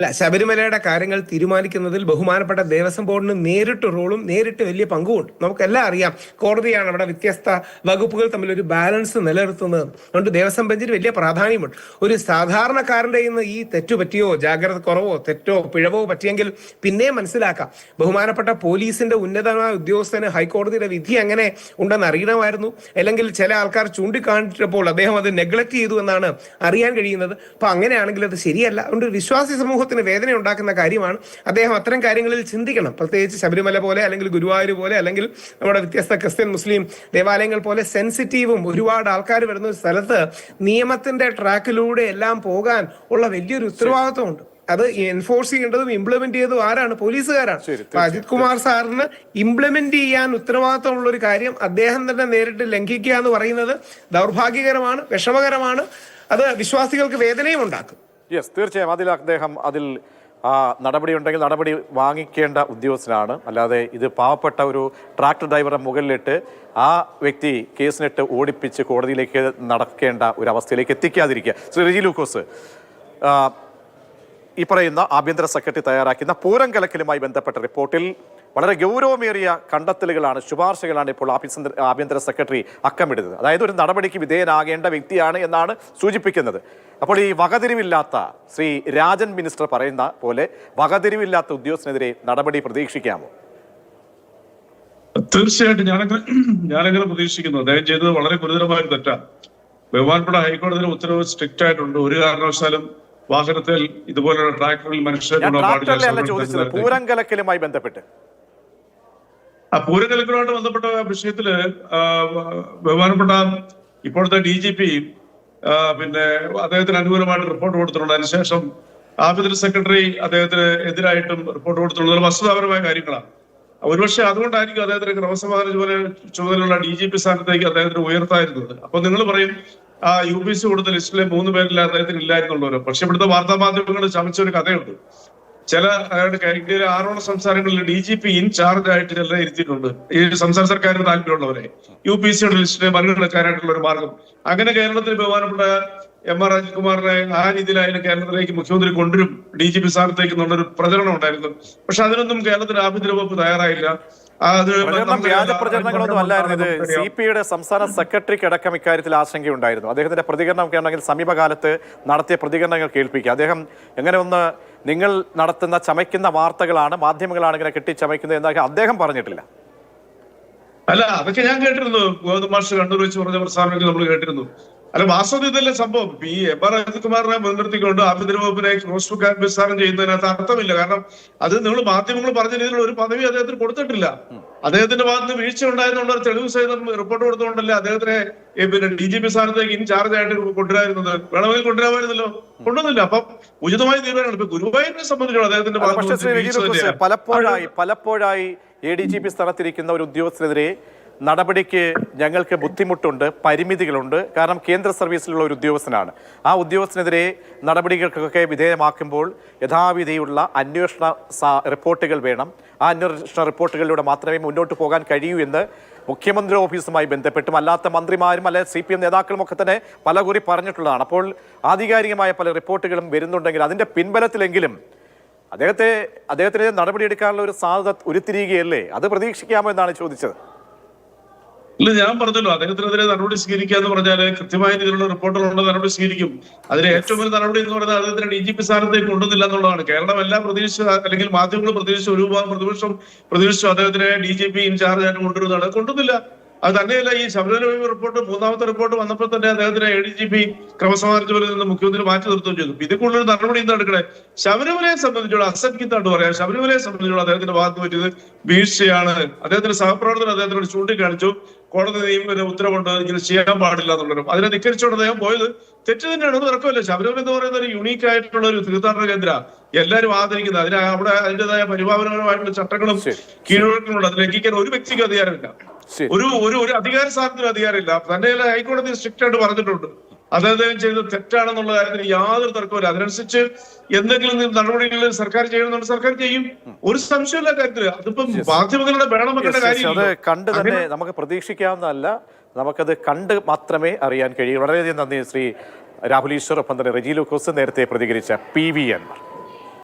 അല്ല ശബരിമലയുടെ കാര്യങ്ങൾ തീരുമാനിക്കുന്നതിൽ ബഹുമാനപ്പെട്ട ദേവസ്വം ബോർഡിന് നേരിട്ട് റോളും നേരിട്ട് വലിയ പങ്കുമുണ്ട്. നമുക്കെല്ലാം അറിയാം. കോടതിയാണ് അവിടെ വ്യത്യസ്ത വകുപ്പുകൾ തമ്മിൽ ഒരു ബാലൻസ് നിലനിർത്തുന്നത്. അതുകൊണ്ട് ദേവസ്വം ബെഞ്ചിന് വലിയ പ്രാധാന്യമുണ്ട്. ഒരു സാധാരണക്കാരന്റെ ഇന്ന് ഈ തെറ്റു പറ്റിയോ ജാഗ്രത കുറവോ തെറ്റോ പിഴവോ പറ്റിയെങ്കിൽ പിന്നെയും മനസ്സിലാക്കാം. ബഹുമാനപ്പെട്ട പോലീസിന്റെ ഉന്നതമായ ഉദ്യോഗസ്ഥന് ഹൈക്കോടതിയുടെ വിധി അങ്ങനെ ഉണ്ടെന്ന് അറിയണമായിരുന്നു. അല്ലെങ്കിൽ ചില ആൾക്കാർ ചൂണ്ടിക്കാണിച്ചപ്പോൾ അദ്ദേഹം അത് നെഗ്ലക്ട് ചെയ്തു എന്നാണ് അറിയാൻ കഴിയുന്നത്. അപ്പൊ അങ്ങനെയാണെങ്കിൽ അത് ശരിയല്ല. അതുകൊണ്ട് വിശ്വാസി വിശ്വാസി സമൂഹത്തിന് വേദന ഉണ്ടാക്കുന്ന കാര്യമാണ്. അദ്ദേഹം അത്തരം കാര്യങ്ങളിൽ ചിന്തിക്കണം. പ്രത്യേകിച്ച് ശബരിമല പോലെ അല്ലെങ്കിൽ ഗുരുവായൂർ പോലെ അല്ലെങ്കിൽ നമ്മുടെ വ്യത്യസ്ത ക്രിസ്ത്യൻ മുസ്ലിം ദേവാലയങ്ങൾ പോലെ സെൻസിറ്റീവും ഒരുപാട് ആൾക്കാർ വരുന്ന ഒരു സ്ഥലത്ത് നിയമത്തിന്റെ ട്രാക്കിലൂടെ എല്ലാം പോകാൻ ഉള്ള വലിയൊരു ഉത്തരവാദിത്വമുണ്ട്. അത് എൻഫോഴ്സ് ചെയ്യേണ്ടതും ഇംപ്ലിമെന്റ് ചെയ്തതും ആരാണ്? പോലീസുകാരാണ്. അജിത് കുമാർ സാറിന് ഇംപ്ലിമെന്റ് ചെയ്യാൻ ഉത്തരവാദിത്തമുള്ള ഒരു കാര്യം അദ്ദേഹം തന്നെ നേരിട്ട് ലംഘിക്കുക എന്ന് പറയുന്നത് ദൗർഭാഗ്യകരമാണ് വിഷമകരമാണ്. അത് വിശ്വാസികൾക്ക് വേദനയും ഉണ്ടാക്കും. യെസ് തീർച്ചയായും. അതിൽ അദ്ദേഹം അതിൽ ആ നടപടി ഉണ്ടെങ്കിൽ നടപടി വാങ്ങിക്കേണ്ട ഉദ്യോഗസ്ഥനാണ്. അല്ലാതെ ഇത് പാവപ്പെട്ട ഒരു ട്രാക്ടർ ഡ്രൈവറുടെ മുകളിലിട്ട് ആ വ്യക്തി കേസിനിട്ട് ഓടിപ്പിച്ച് കോടതിയിലേക്ക് നടക്കേണ്ട ഒരു അവസ്ഥയിലേക്ക് എത്തിക്കാതിരിക്കുക. ശ്രീ റിജി ലൂക്കോസ് ഈ പറയുന്ന ആഭ്യന്തര സെക്രട്ടറി തയ്യാറാക്കുന്ന പൂരം കലക്കലുമായി ബന്ധപ്പെട്ട റിപ്പോർട്ടിൽ വളരെ ഗൗരവമേറിയ കണ്ടെത്തലുകളാണ് ശുപാർശകളാണ് ഇപ്പോൾ ആഭ്യന്തര ആഭ്യന്തര സെക്രട്ടറി അക്കമിടുന്നത്. അതായത് ഒരു നടപടിക്ക് വിധേയനാകേണ്ട വ്യക്തിയാണ് എന്നാണ് സൂചിപ്പിക്കുന്നത്. അപ്പോൾ ഈ വകതിരിവില്ലാത്ത ശ്രീ രാജൻ മിനിസ്റ്റർ പറയുന്ന പോലെ വകതിരിവില്ലാത്ത ഉദ്യോഗസ്ഥനെതിരെ നടപടി പ്രതീക്ഷിക്കാമോ? തീർച്ചയായിട്ടും ഞാനങ്ങനെ ഞാനങ്ങനെ പ്രതീക്ഷിക്കുന്നു. അദ്ദേഹം ചെയ്തത് വളരെ ഗുരുതരമായ ഒരു തെറ്റാണ് ബഹുമാനപ്പെട്ട ഹൈക്കോടതിയുടെ ഉത്തരവ് സ്ട്രിക്റ്റ് ആയിട്ടുണ്ട് ഒരു കാരണവശാലും വാഹനത്തിൽ ഇതുപോലെയുള്ള ട്രാക്ടറിൽ മനുഷ്യരെ. പൂരം കലക്കലുമായി ബന്ധപ്പെട്ട്. ആ പൂരകലക്കലുമായിട്ട് ബന്ധപ്പെട്ട വിഷയത്തിൽ ബഹുമാനപ്പെട്ട ഇപ്പോഴത്തെ ഡി ജി പി പിന്നെ അദ്ദേഹത്തിന് അനുകൂലമായിട്ട് റിപ്പോർട്ട് കൊടുത്തിട്ടുണ്ട്. അതിനുശേഷം ആഭ്യന്തര സെക്രട്ടറി അദ്ദേഹത്തിന് എതിരായിട്ടും റിപ്പോർട്ട് കൊടുത്തിട്ടുള്ളത് വസ്തുതാപരമായ കാര്യങ്ങളാണ്. ഒരുപക്ഷെ അതുകൊണ്ടായിരിക്കും അദ്ദേഹത്തിന് ക്രമസമാധാന ജോലി ചുമതലയുള്ള ഡി ജി പി സ്ഥാനത്തേക്ക് അദ്ദേഹത്തിന് ഉയർത്തായിരുന്നത്. അപ്പൊ നിങ്ങൾ പറയും ആ യു പി സി കൊടുത്ത ലിസ്റ്റിലെ മൂന്ന് പേരിൽ അദ്ദേഹത്തിന് ഇല്ലായിരുന്നുള്ളവരോ? പക്ഷെ ഇവിടുത്തെ വാർത്താ മാധ്യമങ്ങൾ ചമച്ച ഒരു കഥയുണ്ട്. ചില ഇന്ത്യയിലെ ആറോളം സംസ്ഥാനങ്ങളിൽ ഡി ജി പി ഇൻചാർജ് ആയിട്ട് ചിലരെ ഇരുത്തിയിട്ടുണ്ട്. ഈ സംസ്ഥാന സർക്കാരിന് താല്പര്യമുള്ളവരെ. യു പി സിയുടെ ലിസ്റ്റിനെ മറികടക്കാനായിട്ടുള്ള ഒരു മാർഗം. അങ്ങനെ കേരളത്തിൽ ബഹുമാനപ്പെട്ട എം ആർ രാജകുമാറിനെ ആ രീതിയിലായാലും കേരളത്തിലേക്ക് മുഖ്യമന്ത്രി കൊണ്ടുവരും. ഡി ജി പി സ്ഥാനത്തേക്ക് എന്നുള്ളൊരു പ്രചരണം ഉണ്ടായിരുന്നു. പക്ഷെ അതിനൊന്നും കേരളത്തിന്റെ ആഭ്യന്തര വകുപ്പ് തയ്യാറായില്ല. വ്യാജ പ്രചരണങ്ങളൊന്നും അല്ലായിരുന്നു. ഇത്. സി പി ഐയുടെ സംസ്ഥാന സെക്രട്ടറിക്ക് അടക്കം ഇക്കാര്യത്തിൽ ആശങ്കയുണ്ടായിരുന്നു. അദ്ദേഹത്തിന്റെ പ്രതികരണം ഒക്കെ ഉണ്ടെങ്കിൽ സമീപകാലത്ത് നടത്തിയ പ്രതികരണങ്ങൾ കേൾപ്പിക്കുക അദ്ദേഹം എങ്ങനെ ഒന്ന് നിങ്ങൾ നടത്തുന്ന ചമയ്ക്കുന്ന വാർത്തകളാണ് മാധ്യമങ്ങളാണ് ഇങ്ങനെ കെട്ടിച്ചമയ്ക്കുന്നത് എന്നൊക്കെ അദ്ദേഹം പറഞ്ഞിട്ടില്ല. അല്ല അതൊക്കെ ഞാൻ കേട്ടിരുന്നു. ഗോതം മാഷ് കണ്ണൂർ വെച്ച് പറഞ്ഞ പ്രസ്താവനയൊക്കെ നമ്മൾ കേട്ടിരുന്നു. അല്ല വാസ്തവത്തിൽ ഇതല്ല സംഭവം. ഈ എം. ആർ. അജിത്കുമാറിനെ മുൻനിർത്തിക്കൊണ്ട് ആഭ്യന്തര വകുപ്പിനെ ക്രോസ് ബുക്ക് വിസ്താരം ചെയ്യുന്നതിനകത്ത് അർത്ഥമില്ല. കാരണം അത് നിങ്ങൾ മാധ്യമങ്ങൾ പറഞ്ഞ രീതിയിലുള്ള ഒരു പദവി അദ്ദേഹത്തിന് കൊടുത്തിട്ടില്ല. അദ്ദേഹത്തിന്റെ ഭാഗത്ത് വീഴ്ച ഉണ്ടായിരുന്നുള്ള ഒരു തെളിവ് സഹിതം റിപ്പോർട്ട് കൊടുത്തുകൊണ്ടല്ലേ അദ്ദേഹത്തിനെ പിന്നെ ഡി ജി പി സ്ഥാനത്തേക്ക് ഇൻചാർജ് ആയിട്ട് കൊണ്ടുവരായിരുന്നത്? വേണമെങ്കിൽ കൊണ്ടുവരാമായിരുന്നല്ലോ? കൊണ്ടുവന്നില്ല. അപ്പം ഉചിതമായ തീരുമാനമാണ്. ഇപ്പൊ ഗുരുവായൂരിനെ സംബന്ധിച്ചോളം അദ്ദേഹത്തിന്റെ. പലപ്പോഴായി പലപ്പോഴായി എ ഡി ജി പി സ്ഥാനത്തിരിക്കുന്ന ഒരു ഉദ്യോഗസ്ഥനെതിരെ നടപടിക്ക് ഞങ്ങൾക്ക് ബുദ്ധിമുട്ടുണ്ട് പരിമിതികളുണ്ട്. കാരണം കേന്ദ്ര സർവീസിലുള്ള ഒരു ഉദ്യോഗസ്ഥനാണ്. ആ ഉദ്യോഗസ്ഥനെതിരെ നടപടികൾക്കൊക്കെ വിധേയമാക്കുമ്പോൾ യഥാവിധിയുള്ള അന്വേഷണ റിപ്പോർട്ടുകൾ വേണം. ആ അന്വേഷണ റിപ്പോർട്ടുകളിലൂടെ മാത്രമേ മുന്നോട്ട് പോകാൻ കഴിയൂ എന്ന് മുഖ്യമന്ത്രി ഓഫീസുമായി ബന്ധപ്പെട്ടും അല്ലാത്ത മന്ത്രിമാരും അല്ലെ സി പി എം നേതാക്കളും ഒക്കെ തന്നെ പലകുറി പറഞ്ഞിട്ടുള്ളതാണ്. അപ്പോൾ ആധികാരികമായ പല റിപ്പോർട്ടുകളും വരുന്നുണ്ടെങ്കിൽ അതിന്റെ പിൻബലത്തിലെങ്കിലും അദ്ദേഹത്തെ അദ്ദേഹത്തിനെതിരെ നടപടിയെടുക്കാനുള്ള ഒരു സാധ്യത ഉരുത്തിരിയുകയല്ലേ? അത് പ്രതീക്ഷിക്കാമോ എന്നാണ് ചോദിച്ചത്. ഇല്ല ഞാൻ പറഞ്ഞല്ലോ അദ്ദേഹത്തിനെതിരെ നടപടി സ്വീകരിക്കുക എന്ന് പറഞ്ഞാൽ കൃത്യമായ രീതിയിലുള്ള റിപ്പോർട്ടുകളുണ്ട് നടപടി സ്വീകരിക്കും. അതിന് ഏറ്റവും വലിയ നടപടി എന്ന് പറഞ്ഞാൽ അദ്ദേഹത്തിന് ഡി ജി പി സ്ഥാനത്തേക്ക് കൊണ്ടുവന്നില്ല എന്നുള്ളതാണ്. കേരളം എല്ലാം പ്രതീക്ഷിച്ച അല്ലെങ്കിൽ മാധ്യമങ്ങൾ പ്രതീക്ഷിച്ച ഒരു വിഭാഗം പ്രതിപക്ഷം പ്രതീക്ഷിച്ചു അദ്ദേഹത്തിനെ ഡി ജി പി ഇൻചാർജ് ആയിട്ട് കൊണ്ടുവരുന്നതാണ്. കൊണ്ടുവന്നില്ല. അത് തന്നെയല്ല ഈ ശബരിമല റിപ്പോർട്ട് മൂന്നാമത്തെ റിപ്പോർട്ട് വന്നപ്പോൾ തന്നെ അദ്ദേഹത്തിനെ എ ഡി ജി പി ക്രമസമാധാന ചുമതലയിൽ നിന്ന് മുഖ്യമന്ത്രി മാറ്റി നിർത്തുകയും ചെയ്തു. ഇതിൽ കൂടുതൽ നടപടി എന്താ എടുക്കണേ? ശബരിമലയെ സംബന്ധിച്ചോളം അസംഖ്യത്തായിട്ട് പറയാം. ശബരിമലയെ സംബന്ധിച്ചുള്ള അദ്ദേഹത്തിന്റെ ഭാഗത്ത് പറ്റിയത് വീഴ്ചയാണ്. അദ്ദേഹത്തിന്റെ സഹപ്രവർത്തകർ അദ്ദേഹത്തിനോട് ചൂണ്ടിക്കാണിച്ചു. കോടതി നിയമന ഉത്തരവുണ്ട് ഇങ്ങനെ ചെയ്യാൻ പാടില്ല എന്നുള്ളതും അതിനെ ധിക്കരിച്ചുകൊണ്ട് അദ്ദേഹം പോയത് തെറ്റ് തന്നെയാണ് അത് നടക്കുമല്ലോ ശബരിമല എന്ന് പറയുന്ന ഒരു യുണീക്ക് ആയിട്ടുള്ള ഒരു തീർത്ഥാടന കേന്ദ്ര. എല്ലാവരും ആദരിക്കുന്നത്. അതിന് അവിടെ അതിന്റേതായ പരിപാലനപരമായിട്ടുള്ള ചട്ടങ്ങളും കീഴ്വഴക്കങ്ങളും കീഴ്വഴക്കങ്ങളുണ്ട് അത് ലംഘിക്കാൻ ഒരു വ്യക്തിക്ക് അധികാരമില്ല. ഒരു ഒരു ഒരു അധികാര സ്ഥാനത്തിന് അധികാരമില്ല. തന്റെ ഹൈക്കോടതി സ്ട്രിക്റ്റ് ആയിട്ട് പറഞ്ഞിട്ടുണ്ട്. അത് അദ്ദേഹം ചെയ്തത് തെറ്റാണെന്നുള്ള കാര്യത്തിന് യാതൊരു തർക്കമില്ല അതിനനുസരിച്ച് എന്തെങ്കിലും നടപടികൾ സർക്കാർ ചെയ്യണമെന്നുണ്ട് സർക്കാർ ചെയ്യും. ഒരു സംശയമില്ല കാര്യത്തിൽ അതിപ്പം മാധ്യമങ്ങളുടെ വേണമെന്നുള്ള അത് കാര്യം കണ്ട് തന്നെ നമുക്ക് പ്രതീക്ഷിക്കാവുന്നതല്ല. നമുക്കത് കണ്ട് മാത്രമേ അറിയാൻ കഴിയൂ. വളരെയധികം നന്ദി ശ്രീ രാഹുൽ ഈശ്വർ ഒപ്പം തന്നെ റെജി ലൂക്കോസ് നേരത്തെ പ്രതികരിച്ച പി വി എൻ